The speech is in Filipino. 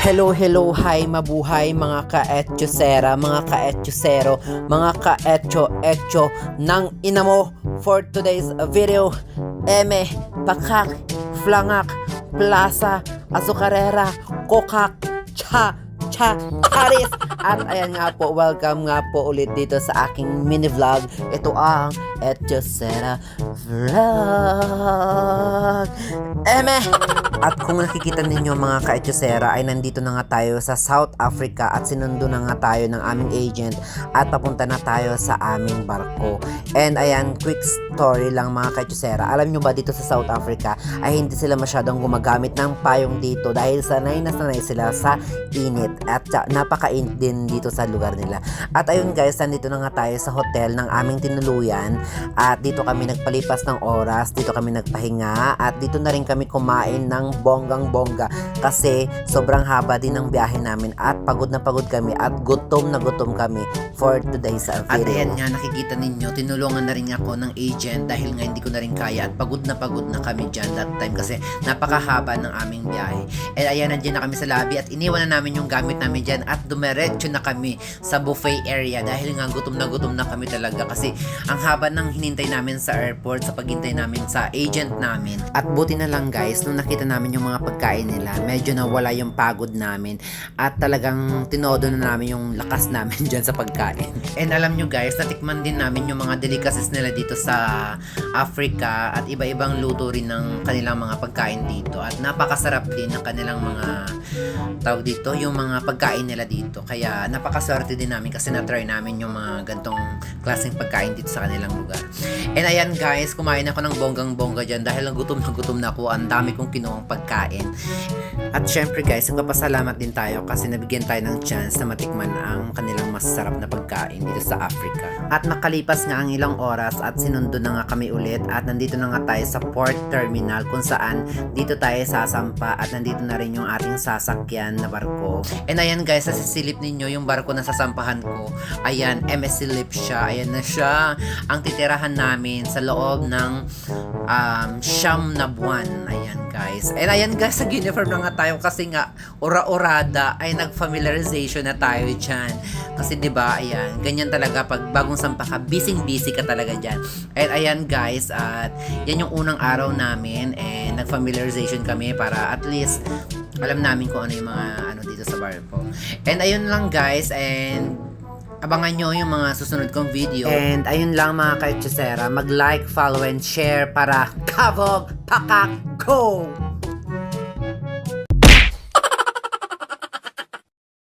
Hello, hello, hi, mabuhay mga ka-etchosera, mga ka-etchosero, mga ka-etcho-etcho ng ina mo for today's video. Eme, pakak, flangak, plaza, azucarera, kokak, cha, cha, charis. At ayan nga po, welcome nga po ulit dito sa aking mini vlog. Ito ang Etchosera Vlog. Eme! At kung nakikita ninyo mga ka-Etchosera ay nandito na nga tayo sa South Africa at sinundo na nga tayo ng aming agent at papunta na tayo sa aming barko. And ayan, quick story lang mga ka-Etchosera. Alam nyo ba dito sa South Africa ay hindi sila masyadong gumagamit ng payong dito dahil sanay na sanay sila sa init at napakainit din dito sa lugar nila. At ayun guys, nandito na nga tayo sa hotel ng aming tinuluyan at dito kami nagpalipas ng oras, dito kami nagpahinga at dito na rin kami kumain ng bonggang bongga kasi sobrang haba din ng biyahe namin at pagod na pagod kami at gutom na gutom kami for today's uh, At video. ayan nga, nakikita ninyo, tinulungan na rin ako ng agent dahil nga hindi ko na rin kaya at pagod na pagod na kami dyan that time kasi napakahaba ng aming biyahe. And ayan, nandiyan na kami sa lobby at iniwan na namin yung gamit namin dyan at dumiretso na kami sa buffet area dahil nga gutom na gutom na kami talaga kasi ang haba ng hinintay namin sa airport sa paghintay namin sa agent namin. At buti na lang guys, nung nakita namin yung mga pagkain nila, medyo nawala yung pagod namin at talagang tinodo na namin yung lakas namin dyan sa pagkain. And alam nyo guys, natikman din namin yung mga delicacies nila dito sa Africa at iba-ibang luto rin ng kanilang mga pagkain dito at napakasarap din ng kanilang mga tawag dito, yung mga pagkain nila dito. Kaya napakaswerte din namin kasi na-try namin yung mga gantong klaseng pagkain dito sa kanilang lugar. And ayan guys, kumain ako ng bonggang-bongga dyan dahil gutom na gutom na ako. Ang dami kong kinuhang pagkain. At syempre guys, nagpapasalamat din tayo kasi nabigyan tayo ng chance na matikman ang kanilang masarap na pagkain dito sa Africa. At nakalipas nga ang ilang oras at sinundo na nga kami ulit at nandito na nga tayo sa port terminal kung saan dito tayo sasampa at nandito na rin yung ating sasakyan na barko. And ayan guys, sa sisilip ninyo yung barko na sasampahan ko. Ayan, MS Silip siya. Ayan na siya. Ang titirahan namin sa loob ng um, siyam na buwan. Ayan guys. And ayan guys, sa uniform na nga tayo kasi nga ura-urada ay nag-familiarization na tayo dyan. Kasi ba ayan, ganyan talaga pag bagong sampa ka, busy-busy ka talaga dyan. And ayan guys, at yan yung unang araw namin and nag-familiarization kami para at least alam namin kung ano yung mga ano dito sa barko. And ayun lang guys, and abangan nyo yung mga susunod kong video. And ayun lang mga ka-Etchosera, mag-like, follow, and share para kabog, pakak, go!